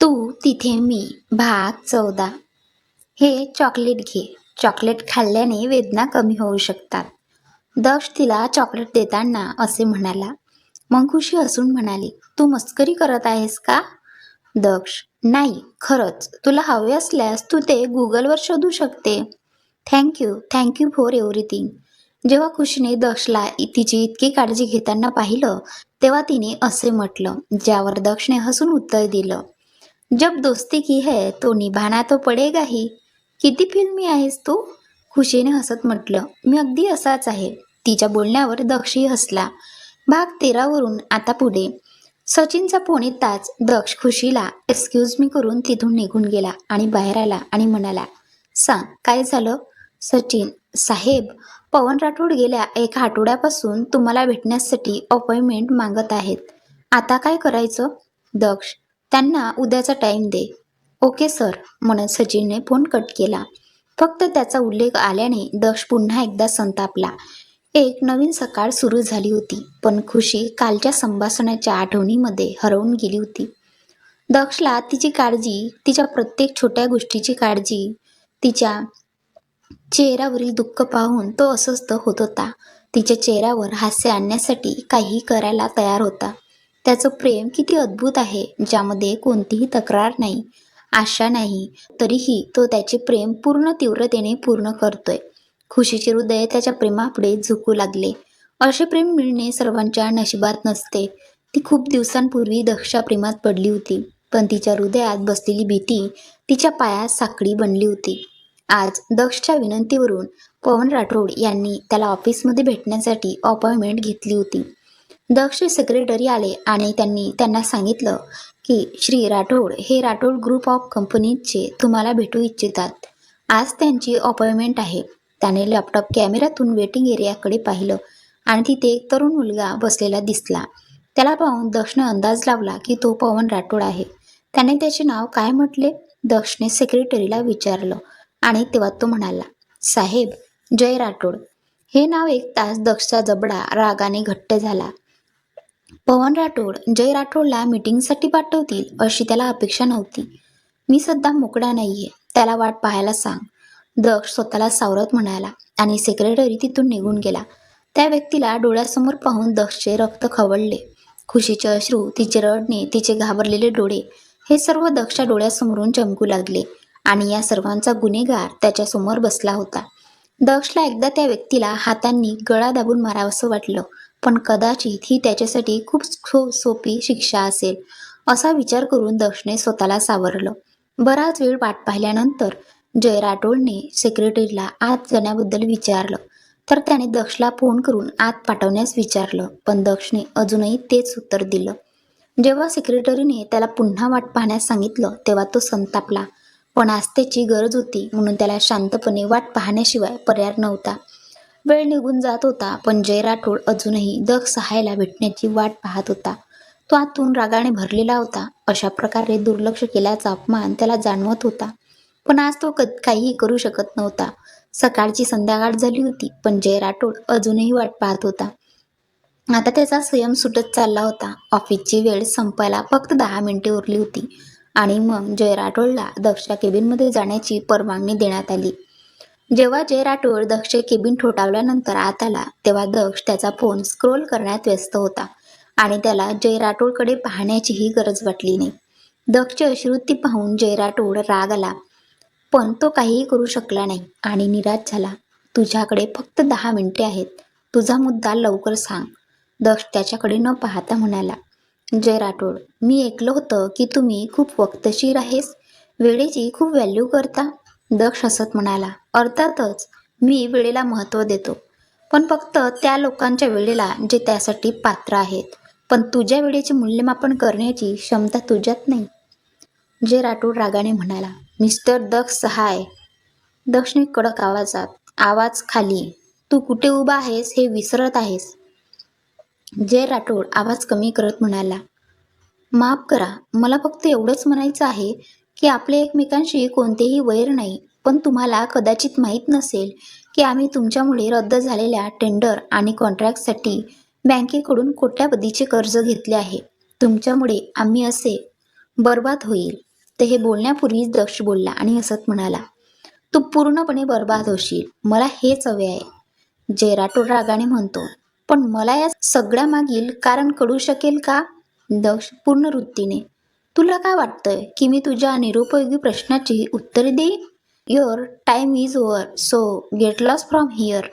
तू तिथे मी भाग चौदा. हे चॉकलेट घे. चॉकलेट खाल्ल्याने वेदना कमी होऊ शकतात. दक्ष तिला चॉकलेट देताना असे म्हणाला. मग खुशी हसून म्हणाली तू मस्करी करत आहेस का? दक्ष नाही खरंच. तुला हवे असल्यास तू ते गुगलवर शोधू शकते. थँक्यू थँक्यू फॉर एव्हरीथिंग जेव्हा खुशीने दक्षला तिची इतकी काळजी घेताना पाहिलं तेव्हा तिने असे म्हटलं ज्यावर दक्षने हसून उत्तर दिलं जब दोस्ती की है तो निभाना तो पडेगा ही। किती फिल्मी आहेस तू? खुशीने हसत म्हटलं मी अगदी असाच आहे. तिच्या बोलण्यावर दक्षही हसला. भाग तेरावरून आता पुढे. सचिनचा फोन येताच दक्ष खुशीला एक्सक्यूज मी करून तिथून निघून गेला आणि बाहेर आला आणि म्हणाला सांग काय झालं? सचिन साहेब पवन राठोड गेल्या एका आठवड्यापासून तुम्हाला भेटण्यासाठी अपॉइंटमेंट मागत आहेत. आता काय करायचं? दक्ष त्यांना उद्याचा टाइम दे. ओके सर म्हणत सचिनने फोन कट केला. फक्त त्याचा उल्लेख आल्याने दक्ष पुन्हा एकदा संतापला. एक नवीन सकाळ सुरू झाली होती पण खुशी कालच्या संभाषणाच्या आठवणीमध्ये हरवून गेली होती. दक्षला तिची काळजी तिच्या प्रत्येक छोट्या गोष्टीची काळजी तिच्या चेहऱ्यावरील दुःख पाहून तो अस्वस्थ होत होता. तिच्या चेहऱ्यावर हास्य आणण्यासाठी काहीही करायला तयार होता. त्याचं प्रेम किती अद्भुत आहे ज्यामध्ये कोणतीही तक्रार नाही आशा नाही तरीही तो त्याचे प्रेम पूर्ण तीव्रतेने पूर्ण करतोय. खुशीचे हृदय त्याच्या प्रेमापुढे झुकू लागले. असे प्रेम मिळणे सर्वांच्या नशिबात नसते. ती खूप दिवसांपूर्वी दक्षा प्रेमात पडली होती पण तिच्या हृदयात बसलेली भीती तिच्या पायात साखळी बनली होती. आज दक्षच्या विनंतीवरून पवन राठोड यांनी त्याला ऑफिसमध्ये भेटण्यासाठी अपॉइंटमेंट घेतली होती. दक्ष सेक्रेटरी आले आणि त्यांनी त्यांना सांगितलं की श्री राठोड हे राठोड ग्रुप ऑफ कंपनीजचे तुम्हाला भेटू इच्छितात. आज त्यांची अपॉइंटमेंट आहे. त्याने लॅपटॉप कॅमेऱ्यातून वेटिंग एरियाकडे पाहिलं. आणि तिथे एक तरुण मुलगा बसलेला दिसला. त्याला पाहून दक्षने अंदाज लावला की तो पवन राठोड आहे. त्याने त्याचे नाव काय म्हटले? दक्षने सेक्रेटरीला विचारलं आणि तेव्हा तो म्हणाला साहेब जय राठोड. हे नाव एक तास दक्षचा जबडा रागाने घट्ट झाला. पवन राठोड जय राठोडला मीटिंगसाठी पाठवतील अशी त्याला अपेक्षा नव्हती. मी सध्या मोकळा नाहीये त्याला वाट पाहायला सांग. दक्ष स्वतःला सावरत म्हणाला आणि सेक्रेटरी तिथून निघून गेला. त्या व्यक्तीला डोळ्यासमोर पाहून दक्षचे रक्त खवळले. खुशीचे अश्रू तिचे रडणे तिचे घाबरलेले डोळे हे सर्व दक्षच्या डोळ्यासमोरून चमकू लागले आणि या सर्वांचा गुन्हेगार त्याच्यासमोर बसला होता. दक्षला एकदा त्या व्यक्तीला हातांनी गळा दाबून मारावंसं वाटलं. पण कदाचित ही त्याच्यासाठी खूप खूप सोपी शिक्षा असेल असा विचार करून दक्षने स्वतःला सावरलं. बराच वेळ वाट पाहिल्यानंतर जय राठोडने सेक्रेटरीला आत जाण्याबद्दल विचारलं. तर त्याने दक्षला फोन करून आत पाठवण्यास विचारलं पण दक्षने अजूनही तेच उत्तर दिलं. जेव्हा सेक्रेटरीने त्याला पुन्हा वाट पाहण्यास सांगितलं तेव्हा तो संतापला. पण आस्थेची गरज होती म्हणून त्याला शांतपणे वाट पाहण्याशिवाय पर्याय नव्हता. वेळ निघून जात होता पण जय राठोड अजूनही दक्ष सहायला भेटण्याची वाट पाहत होता. तो आतून रागाने भरलेला होता. अशा प्रकारे दुर्लक्ष केल्याचा अपमान त्याला जाणवत होता. पण आज तो क काहीही करू शकत नव्हता. सकाळची संध्याकाळ झाली होती पण जय राठोड अजूनही वाट पाहत होता. आता त्याचा संयम सुटत चालला होता. ऑफिसची वेळ संपायला फक्त दहा मिनिटे उरली होती. आणि मग जय राठोडला दक्षा केबिनमध्ये जाण्याची परवानगी देण्यात आली. जेव्हा जय राठोड दक्षचे केबिन ठोठावल्यानंतर आत आला तेव्हा दक्ष त्याचा फोन स्क्रोल करण्यात व्यस्त होता आणि त्याला जय राठोडकडे पाहण्याचीही गरज वाटली नाही. दक्ष अश्रुती पाहून जय राठोड राग आला पण तो काहीही करू शकला नाही आणि निराश झाला. तुझ्याकडे फक्त दहा मिनिटे आहेत. तुझा मुद्दा लवकर सांग. दक्ष त्याच्याकडे न पाहता म्हणाला जय राठोड मी ऐकलं होतं की तुम्ही खूप वक्तशीर आहेस. वेळेची खूप व्हॅल्यू करता. दक्ष हसत म्हणाला. अर्थातच मी वेळेला महत्त्व देतो. पण फक्त त्या लोकांच्या वेळेला जे त्यासाठी पात्र आहेत. पण तुझ्या वेळेचे मूल्यमापन करण्याची क्षमता तुझ्यात नाही. जय राठोड रागाने म्हणाला मिस्टर दक्ष सहाय दक्षने कडक आवाजात आवाज खाली. तू कुठे उभा आहेस हे विसरत आहेस. जय राठोड आवाज कमी करत म्हणाला माफ करा मला फक्त एवढंच म्हणायचं आहे की आपले एकमेकांशी कोणतेही वैर नाही पण तुम्हाला कदाचित माहीत नसेल की आम्ही तुमच्यामुळे रद्द झालेल्या टेंडर आणि कॉन्ट्रॅक्टसाठी बँकेकडून कोट्यावधीचे कर्ज घेतले आहे. तुमच्यामुळे आम्ही असे बर्बाद होईल. ते हे बोलण्यापूर्वीच दक्ष बोलला आणि हसत म्हणाला तू पूर्णपणे बर्बाद होशील. मला हेच हवे आहे. जेराटो रागाने म्हणतो पण मला या सगळ्या मागील कारण कळू शकेल का? दक्ष पूर्ण वृत्तीने तुला काय वाटतंय की मी तुझ्या निरुपयोगी प्रश्नाची उत्तरे देईन? Your time is over so get lost from here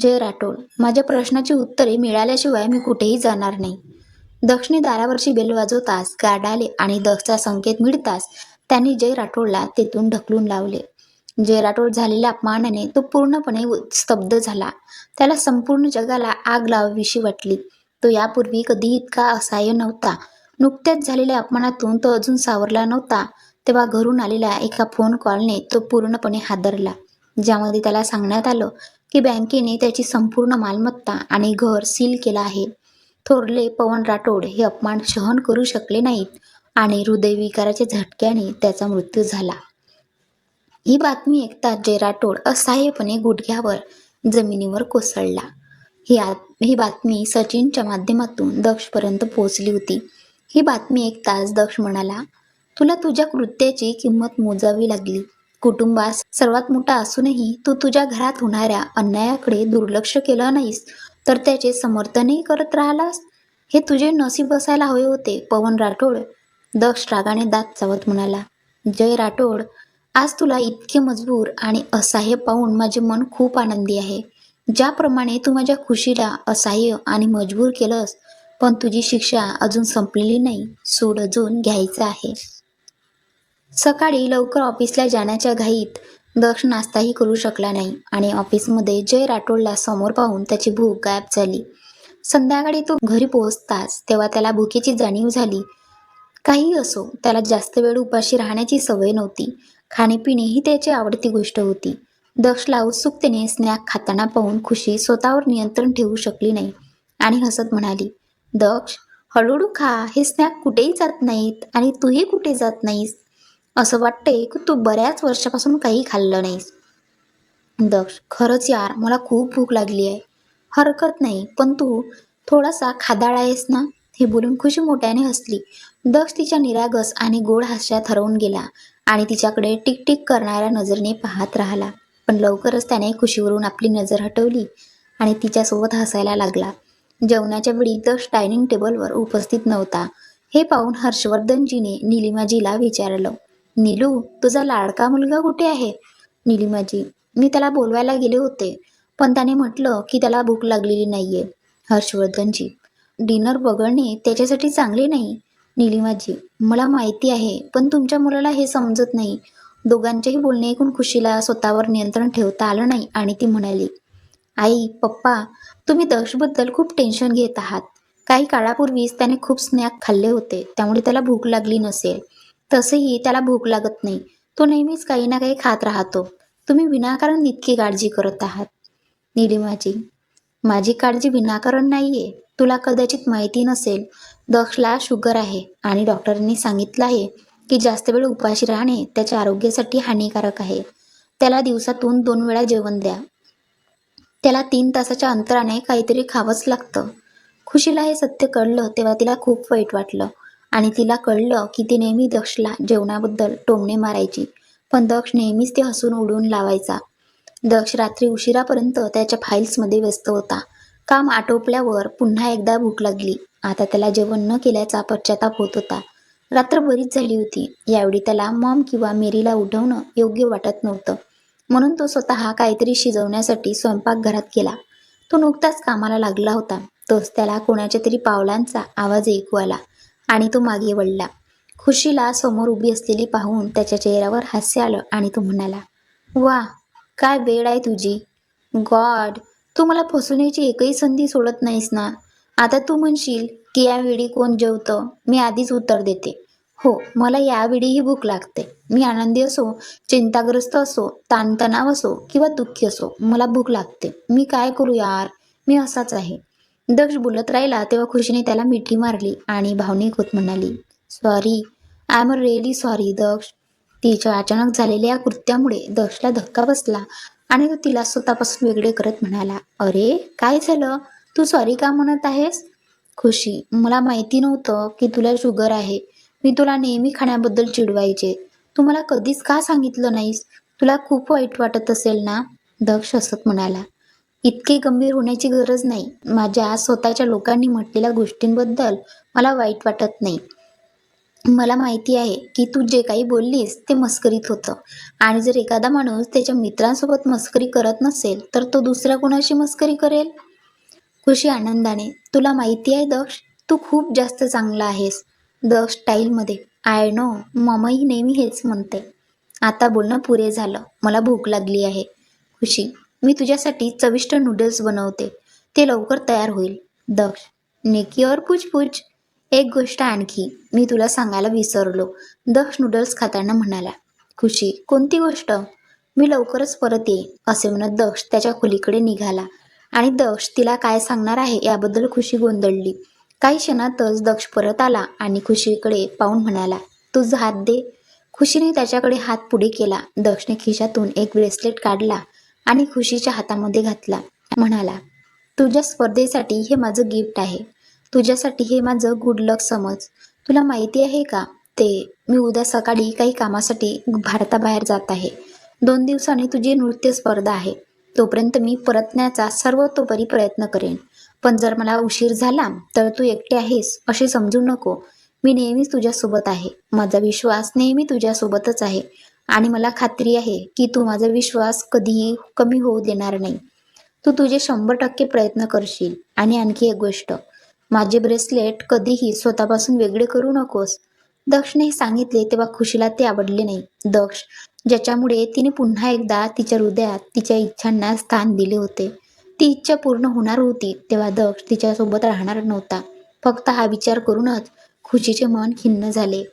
Jay Rathod. माझ्या प्रश्नाची उत्तरे मिळाल्याशिवाय मी कुठेही जाणार नाही. दक्षिणे दारावरची बेल वाजवताच गार्ड आले आणि दक्षचा संकेत मिळताच त्यांनी जय राठोडला तेथून ढकलून लावले. जय राठोड झालेल्या अपमानाने तो पूर्णपणे स्तब्ध झाला. त्याला संपूर्ण जगाला आग लावावीशी वाटली. तो यापूर्वी कधी इतका असहाय्य नव्हता. नुकत्याच झालेल्या अपमानातून तो अजून सावरला नव्हता. तेव्हा घरून आलेल्या एका फोन कॉलने तो पूर्णपणे हादरला ज्यामध्ये त्याला सांगण्यात आलं की बँकेने त्याची संपूर्ण मालमत्ता आणि घर सील केलं आहे. थोरले पवन राठोड हे अपमान सहन करू शकले नाहीत आणि हृदयविकाराच्या झटक्याने त्याचा मृत्यू झाला. ही बातमी ऐकताच जय राठोड असहाय्यपणे गुडघ्यावर जमिनीवर कोसळला. ही आत ही बातमी सचिनच्या माध्यमातून दक्षपर्यंत पोहोचली होती. ही बातमी ऐकताच दक्ष म्हणाला तुला तुझ्या कृत्याची किंमत मोजावी लागली. कुटुंबास सर्वात मोठा असूनही तू तुझ्या घरात होणाऱ्या अन्यायाकडे दुर्लक्ष केलं नाहीस तर त्याचे समर्थनही करत राहिलास. हे तुझे नसीब असायला हवे होते. पवन राठोड दक्ष रागाने दात चावत म्हणाला जय राठोड आज तुला इतके मजबूर आणि असहाय्य पाहून माझे मन खूप आनंदी आहे. ज्याप्रमाणे तू माझ्या खुशीला असहाय्य आणि मजबूर केलंस पण तुझी शिक्षा अजून संपलेली नाही. सूड अजून घ्यायचं आहे. सकाळी लवकर ऑफिसला जाण्याच्या घाईत दक्ष नाश्ताही करू शकला नाही आणि ऑफिसमध्ये जय राठोडला समोर पाहून त्याची भूक गायब झाली. संध्याकाळी तो घरी पोहोचताच तेव्हा त्याला भुकेची जाणीव झाली. काही असो त्याला जास्त वेळ उपाशी राहण्याची सवय नव्हती. खाणेपिणे ही त्याची आवडती गोष्ट होती. दक्षला उत्सुकतेने स्नॅक खाताना पाहून खुशी स्वतःवर नियंत्रण ठेवू शकली नाही आणि हसत म्हणाली दक्ष हळूहळू खा हे स्नॅक कुठेही जात नाहीत आणि तूही कुठे जात नाहीस. असं वाटते की तू बऱ्याच वर्षापासून काही खाल्लं नाहीस. दक्ष खरंच यार मला खूप भूक लागली आहे. हरकत नाही पण तू थोडासा खादाळ आहेस ना? हे बोलून खुशी मोठ्याने हसली. दक्ष तिच्या निरागस आणि गोड हास्यात हरवून गेला आणि तिच्याकडे टिकटिक करणाऱ्या नजरेने पाहत राहिला. पण लवकरच त्याने खुशीवरून आपली नजर हटवली आणि तिच्यासोबत हसायला लागला. जेवणाच्या वेळी दक्ष डायनिंग टेबलवर उपस्थित नव्हता. हे पाहून हर्षवर्धनजीने निलिमाजीला विचारलं नीलू तुझा लाडका मुलगा कुठे आहे? निलिमाजी मी त्याला बोलवायला गेले होते पण त्याने म्हटलं की त्याला भूक लागलेली नाहीये. हर्षवर्धनजी डिनर वगळणे त्याच्यासाठी चांगले नाही. निलिमाजी मला माहिती आहे पण तुमच्या मुलाला हे समजत नाही. दोघांचेही बोलणे ऐकून खुशीला स्वतःवर नियंत्रण ठेवता आलं नाही आणि ती म्हणाली. आई पप्पा तुम्ही दक्षबद्दल खूप टेन्शन घेत आहात. काही काळापूर्वीच त्याने खूप स्नॅक खाल्ले होते त्यामुळे त्याला भूक लागली नसेल. तसेही त्याला भूक लागत नाही. तो नेहमीच काही ना काही खात राहतो. तुम्ही विनाकारण इतकी काळजी करत आहात. निलिमाजी माझी काळजी विनाकारण नाहीये. तुला कदाचित माहिती नसेल. दक्षला शुगर आहे आणि डॉक्टरांनी सांगितलं आहे की जास्त वेळ उपाशी राहणे त्याच्या आरोग्यासाठी हानिकारक आहे. त्याला दिवसातून दोन वेळा जेवण द्या. त्याला तीन तासाच्या अंतराने काहीतरी खावंच लागतं. खुशीला हे सत्य कळलं तेव्हा तिला खूप वाईट वाटलं. आणि तिला कळलं की ती नेहमी दक्षला जेवणाबद्दल टोमणे मारायची. पण दक्ष नेहमीच ते हसून उडून लावायचा. दक्ष रात्री उशिरापर्यंत त्याच्या फाईल्समध्ये व्यस्त होता. काम आटोपल्यावर पुन्हा एकदा भूक लागली. आता त्याला जेवण न केल्याचा पश्चाताप होत होता. रात्र बरीच झाली होती. यावेळी त्याला मॉम किंवा मेरीला उठवणं योग्य वाटत नव्हतं. म्हणून तो स्वतः काहीतरी शिजवण्यासाठी स्वयंपाकघरात गेला तो नुकताच कामाला लागला होता. तोच त्याला कोणाच्या तरी पावलांचा आवाज ऐकू आला आणि तो मागे वळला. खुशीला समोर उभी असलेली पाहून त्याच्या चेहऱ्यावर हास्य आलं आणि तो म्हणाला वा काय वेळ आहे तुझी. गॉड तू मला फसवण्याची एकही संधी सोडत नाहीस ना. आता तू म्हणशील की यावेळी कोण जेवतं मी आधीच उत्तर देते. हो मला यावेळीही भूक लागते. मी आनंदी असो चिंताग्रस्त असो ताणतणाव असो किंवा दुःखी असो मला भूक लागते. मी काय करू यार? मी असाच आहे. दक्ष बोलत राहिला तेव्हा खुशीने त्याला मिठी मारली आणि भावनिक होत म्हणाली sorry I am really sorry Daksh. तिच्या अचानक झालेल्या या कृत्यामुळे दक्षला धक्का बसला आणि तो तिला स्वतःपासून वेगळे करत म्हणाला अरे काय झालं? तू सॉरी का म्हणत आहेस? खुशी मला माहिती नव्हतं की तुला शुगर आहे. मी तुला नेहमी खाण्याबद्दल चिडवायचे. तू मला कधीच का सांगितलं नाहीस? तुला खूप वाईट वाटत असेल ना? दक्ष हसत म्हणाला. इतके गंभीर होण्याची गरज नाही. माझ्या स्वतःच्या लोकांनी म्हटलेल्या गोष्टींबद्दल मला वाईट वाटत नाही. मला माहिती आहे की तू जे काही बोललीस ते मस्करीत होतं. आणि जर एखादा माणूस त्याच्या मित्रांसोबत मस्करी करत नसेल तर तो दुसऱ्या कोणाशी मस्करी करेल? खुशी आनंदाने तुला माहिती आहे दक्ष तू खूप जास्त चांगला आहेस. दक्ष स्टाईलमध्ये. आय नो ममाही नेहमी हेच म्हणते. आता बोलणं पुरे झालं. मला भूक लागली आहे. खुशी मी तुझ्यासाठी चविष्ट नूडल्स बनवते. ते लवकर तयार होईल. दक्ष नेकी और पूछ पूछ एक गोष्ट आणखी मी तुला सांगायला विसरलो. दक्ष नूडल्स खाताना म्हणाला. खुशी कोणती गोष्ट? मी लवकरच परत येईन असे म्हणत दक्ष त्याच्या खोलीकडे निघाला. आणि दक्ष तिला काय सांगणार आहे याबद्दल खुशी गोंधळली. काही क्षणातच दक्ष परत आला आणि खुशीकडे पाहून म्हणाला तुझा हात दे. खुशीने त्याच्याकडे हात पुढे केला. दक्षने खिशातून एक ब्रेसलेट काढला आणि खुशीच्या हातामध्ये घातला. म्हणाला तुझ्या स्पर्धेसाठी हे माझं गिफ्ट आहे. तुझ्यासाठी हे माझं गुड लक समज. तुला माहिती आहे का ते मी उद्या सकाळी काही कामासाठी भारताबाहेर जात आहे. दोन दिवसांनी तुझी नृत्य स्पर्धा आहे. तोपर्यंत मी परतण्याचा सर्वतोपरी प्रयत्न करेन. पण जर मला उशीर झाला तर तू एकटे आहेस असे समजू नको. मी नेहमीच तुझ्यासोबत आहे. माझा विश्वास नेहमी तुझ्यासोबतच आहे. आणि मला खात्री आहे की तू माझा विश्वास कधीही कमी होऊ देणार नाही. तू तुझे शंभर टक्के प्रयत्न करशील. आणि आणखी एक गोष्ट. माझे ब्रेसलेट कधीही स्वतःपासून वेगळे करू नकोस. दक्षने हे सांगितले तेव्हा खुशीला ते आवडले नाही. दक्ष ज्याच्यामुळे तिने पुन्हा एकदा तिच्या हृदयात तिच्या इच्छांना स्थान दिले होते. ती इच्छा पूर्ण होणार होती तेव्हा दक्ष तिच्यासोबत राहणार नव्हता. फक्त हा विचार करूनच खुशीचे मन खिन्न झाले.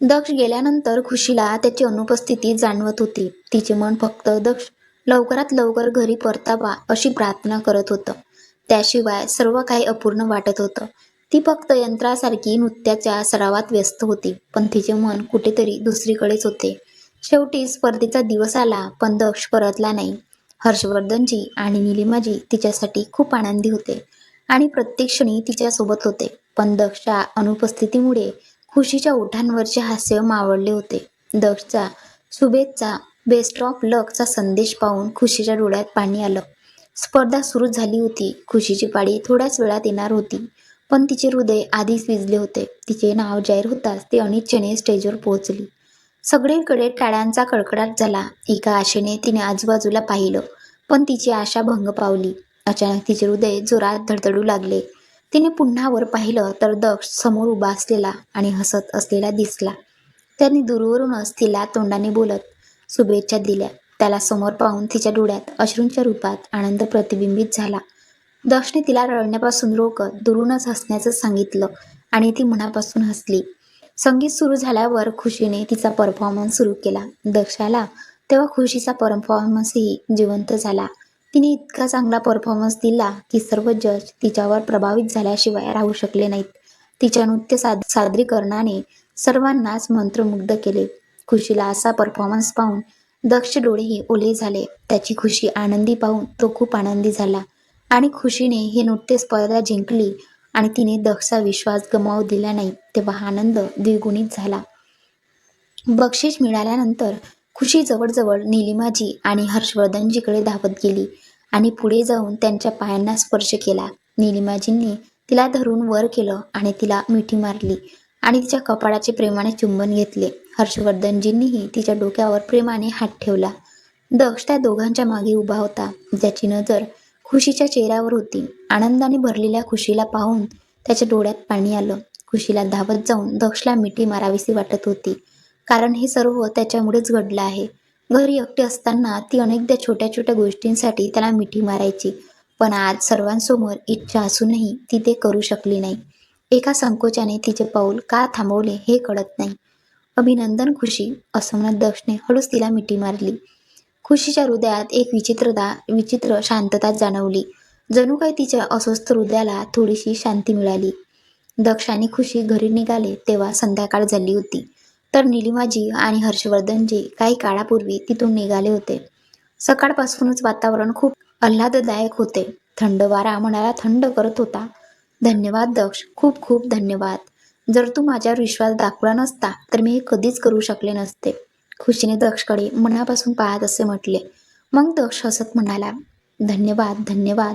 दक्ष गेल्यानंतर खुशीला त्याची अनुपस्थिती जाणवत होती. तिचे मन फक्त दक्ष लवकरात लवकर घरी परतावा अशी प्रार्थना करत होतं. त्याशिवाय सर्व काही अपूर्ण वाटत होतं. ती फक्त यंत्रासारखी नृत्याच्या सरावात व्यस्त होती पण तिचे मन कुठेतरी दुसरीकडेच होते. शेवटी स्पर्धेचा दिवस आला पण दक्ष परतला नाही. हर्षवर्धनजी आणि निलिमाजी तिच्यासाठी खूप आनंदी होते आणि प्रत्येक क्षणी तिच्यासोबत होते. पण दक्षच्या अनुपस्थितीमुळे खुशीच्या ओठांवरचे हास्य मावळले होते. दक्षचा शुभेच्छा बेस्ट ऑफ लकचा संदेश पाहून खुशीच्या डोळ्यात पाणी आलं. स्पर्धा सुरू झाली होती. खुशीची पाळी थोड्याच वेळात येणार होती. पण तिचे हृदय आधीच विजले होते. तिचे नाव जाहीर होताच ती अनिच्छेने स्टेजवर पोहोचली. सगळीकडे टाळ्यांचा कडकडाट झाला. एका आशेने तिने आजूबाजूला पाहिलं पण तिची आशा भंग पावली. अचानक तिचे हृदय जोरात धडधडू लागले. तिने पुन्हा वर पाहिलं तर दक्ष समोर उभा असलेला आणि हसत असलेला दिसला. त्यांनी दूरवरूनच तिला तोंडाने बोलत शुभेच्छा दिल्या. त्याला समोर पाहून तिच्या डोळ्यात अश्रूंच्या रूपात आनंद प्रतिबिंबित झाला. दक्षने तिला रडण्यापासून रोकत दुरूनच हसण्याचं सांगितलं आणि ती मनापासून हसली. संगीत सुरू झाल्यावर खुशीने तिचा परफॉर्मन्स सुरू केला. दक्षाला तेव्हा खुशीचा परफॉर्मन्सही जिवंत झाला. तिने इतका चांगला परफॉर्मन्स दिला की सर्व जज तिच्यावर प्रभावित झाल्याशिवाय राहू शकले नाहीत. तिच्या नृत्य साद सादरीकरणाने सर्वांनाच मंत्रमुग्ध केले. खुशीला असा परफॉर्मन्स पाहून दक्ष डोळेही ओले झाले. त्याची खुशी आनंदी पाहून तो खूप आनंदी झाला आणि खुशीने ही नृत्य स्पर्धा जिंकली. आणि तिने दक्षचा विश्वास गमावू दिला नाही तेव्हा आनंद द्विगुणित झाला. बक्षीस मिळाल्यानंतर खुशी जवळजवळ निलिमाजी आणि हर्षवर्धनजीकडे धावत गेली आणि पुढे जाऊन त्यांच्या पायांना स्पर्श केला. निलिमाजींनी तिला धरून वर केलं आणि तिला मिठी मारली आणि तिच्या कपाळाचे प्रेमाने चुंबन घेतले. हर्षवर्धनजींनीही तिच्या डोक्यावर प्रेमाने हात ठेवला. दक्ष त्या दोघांच्या मागे उभा होता. ज्याची नजर खुशीच्या चेहऱ्यावर होती. आनंदाने भरलेल्या खुशीला पाहून त्याच्या डोळ्यात पाणी आलं. खुशीला धावत जाऊन दक्षला मिठी मारावीशी वाटत होती. कारण हे सर्व त्याच्यामुळेच घडलं आहे. घरी एकटी असताना ती अनेकदा छोट्या छोट्या गोष्टींसाठी त्याला मिठी मारायची. पण आज सर्वांसमोर इच्छा असूनही ती ते करू शकली नाही. एका संकोचाने तिचे पाऊल का थांबवले हे कळत नाही. अभिनंदन खुशी असं म्हणत दक्षने हळूच तिला मिठी मारली. खुशीच्या हृदयात एक विचित्रता विचित्र शांतता जाणवली. जणू काही तिच्या अस्वस्थ हृदयाला थोडीशी शांती मिळाली. दक्ष आणि खुशी घरी निघाले तेव्हा संध्याकाळ झाली होती. तर निलिमाजी आणि हर्षवर्धनजी काही काळापूर्वी तिथून निघाले होते. सकाळपासूनच वातावरण खूप आल्हाददायक होते. थंड वारा मनाला थंड करत होता. धन्यवाद दक्ष खूप खूप धन्यवाद. जर तू माझ्यावर विश्वास दाखवला नसता तर मी हे कधीच करू शकले नसते. खुशीने दक्षकडे मनापासून पाहत असे म्हटले. मग दक्ष हसत म्हणाला धन्यवाद धन्यवाद.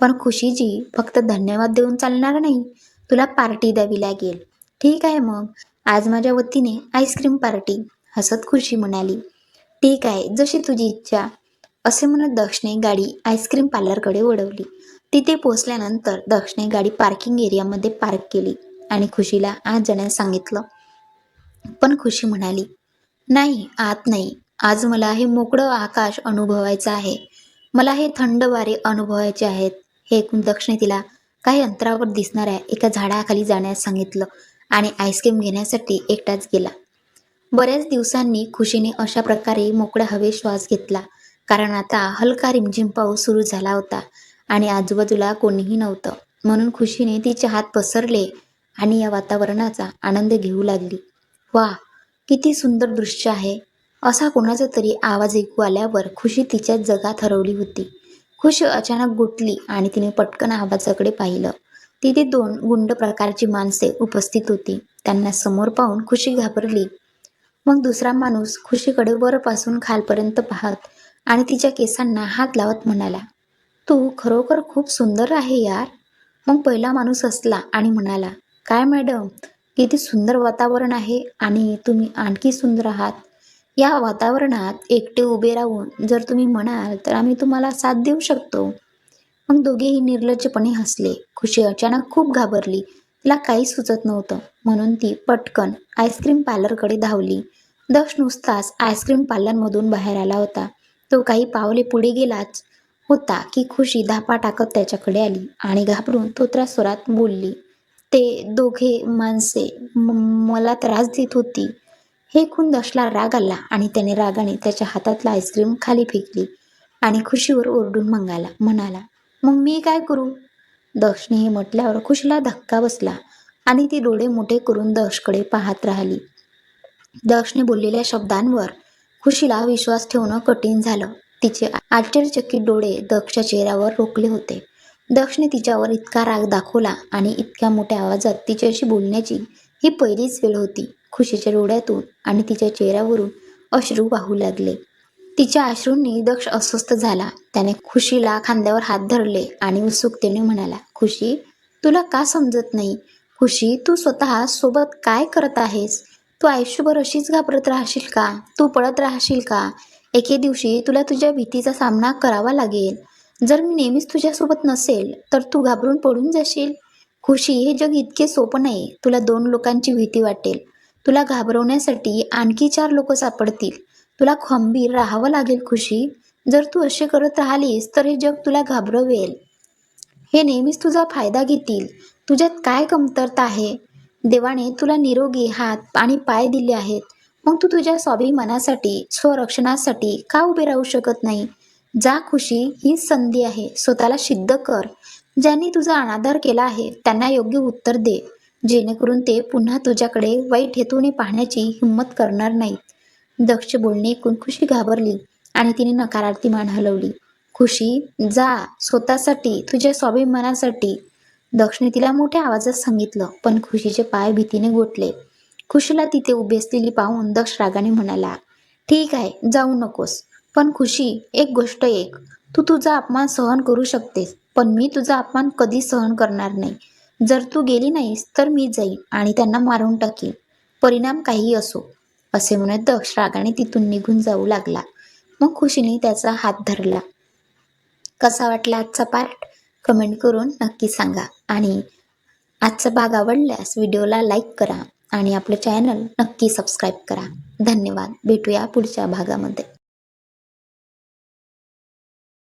पण खुशीजी फक्त धन्यवाद देऊन चालणार नाही. तुला पार्टी द्यावी लागेल. ठीक आहे मग. आज माझ्या वतीने आईस्क्रीम पार्टी. हसत खुशी म्हणाली. ठीक आहे जशी तुझी इच्छा. असे म्हणत दक्षने गाडी आईस्क्रीम पार्लरकडे वळवली. तिथे पोहोचल्यानंतर दक्षने गाडी पार्किंग एरियामध्ये पार्क केली आणि खुशीला आज जाण्यास सांगितलं. पण खुशी म्हणाली नाही आत नाही. आज मला हे मोकळं आकाश अनुभवायचं आहे. मला हे थंड वारे अनुभवायचे आहेत. हे ऐकून दक्षने तिला काही अंतरावर दिसणाऱ्या एका झाडाखाली जाण्यास सांगितलं आणि आईस्क्रीम घेण्यासाठी एकटाच गेला. बऱ्याच दिवसांनी खुशीने अशा प्रकारे मोकळ्या हवे श्वास घेतला कारण आता हलका रिमझिम पाऊस सुरू झाला होता आणि आजूबाजूला कोणीही नव्हतं. म्हणून खुशीने तिचे हात पसरले आणि या वातावरणाचा आनंद घेऊ लागली. वा किती सुंदर दृश्य आहे. असा कोणाचा तरी आवाज ऐकू आल्यावर खुशी तिच्या जगात हरवली होती. खुशी अचानक गुटली आणि तिने पटकन आवाजाकडे पाहिलं. तिथे दोन गुंड प्रकारची माणसे उपस्थित होती. त्यांना समोर पाहून खुशी घाबरली. मग दुसरा माणूस खुशीकडे वरपासून खालपर्यंत पाहत आणि तिच्या केसांना हात लावत म्हणाला तू खरोखर खूप सुंदर आहे यार. मग पहिला माणूस असला आणि म्हणाला काय मॅडम किती सुंदर वातावरण आहे आणि तुम्ही आणखी सुंदर आहात. या वातावरणात एकटे उभे राहून जर तुम्ही म्हणाल तर आम्ही तुम्हाला साथ देऊ शकतो. मग दोघेही निर्लज्जपणे हसले. खुशी अचानक खूप घाबरली. तिला काही सुचत नव्हतं. म्हणून ती पटकन आईस्क्रीम पार्लरकडे धावली. दश नुसताच आईस्क्रीम पार्लरमधून बाहेर आला होता. तो काही पावले पुढे गेलाच होता की खुशी धापा टाकत त्याच्याकडे आली आणि घाबरून तोत्रा स्वरात बोलली ते दोघे माणसे मला त्रास देत होती. हे खून दशला राग आला आणि त्याने रागाने त्याच्या हातातला आईस्क्रीम खाली फेकली आणि खुशीवर ओरडून मंगाला म्हणाला मग मी काय करू? दक्षने हे म्हटल्यावर खुशीला धक्का बसला आणि ती डोळे मोठे करून दक्षकडे पाहत राहिली. दक्षने बोललेल्या शब्दांवर खुशीला विश्वास ठेवणं कठीण झालं. तिचे आश्चर्यचकित डोळे दक्षच्या चेहऱ्यावर रोखले होते. दक्षने तिच्यावर इतका राग दाखवला आणि इतक्या मोठ्या आवाजात तिच्याशी बोलण्याची ही पहिलीच वेळ होती. खुशीच्या डोळ्यातून आणि तिच्या चेहऱ्यावरून अश्रू वाहू लागले. तिच्या अश्रूंनी दक्ष अस्वस्थ झाला. त्याने खुशीला खांद्यावर हात धरले आणि उत्सुकतेने म्हणाला खुशी तुला का समजत नाही? खुशी तू स्वतः सोबत काय करत आहेस? तू आयुष्यभर अशीच घाबरत राहशील का? तू पळत राहशील का? एके दिवशी तुला तुझ्या भीतीचा सामना करावा लागेल. जर मी नेहमीच तुझ्यासोबत नसेल तर तू घाबरून पडून जाशील. खुशी हे जग इतके सोपं नाही. तुला दोन लोकांची भीती वाटेल. तुला घाबरवण्यासाठी आणखी चार लोक सापडतील. तुला खंबीर राहावं लागेल खुशी. जर तू असे करत राहिलीस तर हे जग तुला घाबरवेल. हे नेहमीच तुझा फायदा घेतील. तुझ्यात काय कमतरता आहे? देवाने तुला निरोगी हात आणि पाय दिले आहेत. मग तू तुझ्या स्वाभिमानासाठी स्वरक्षणासाठी का उभे राहू शकत नाही? जा खुशी हीच संधी आहे स्वतःला सिद्ध कर. ज्यांनी तुझा अनादर केला आहे त्यांना योग्य उत्तर दे. जेणेकरून ते पुन्हा तुझ्याकडे वाईट हेतूने पाहण्याची हिंमत करणार नाहीत. दक्ष बोलणे ऐकून खुशी घाबरली आणि तिने नकारार्थी मान हलवली. खुशी जा स्वतःसाठी तुझ्या स्वाभिमानासाठी. दक्षने तिला मोठ्या आवाजात सांगितलं पण खुशीचे पाय भीतीने गोठले. खुशीला तिथे उभी असलेली पाहून दक्ष रागाने म्हणाला ठीक आहे जाऊ नकोस. पण खुशी एक गोष्ट एक. तू तुझा अपमान सहन करू शकतेस पण मी तुझा अपमान कधी सहन करणार नाही. जर तू गेली नाहीस तर मी जाईन आणि त्यांना मारून टाकीन. परिणाम काहीही असो असे म्हणत दक्ष रागाने तिथून निघून जाऊ लागला. मग खुशीने त्याचा हात धरला. कसा वाटला आजचा पार्ट कमेंट करून नक्की सांगा. आणि आजचा भाग आवडल्यास व्हिडिओला लाईक करा आणि आपलं चॅनल नक्की सबस्क्राईब करा. धन्यवाद. भेटूया पुढच्या भागामध्ये.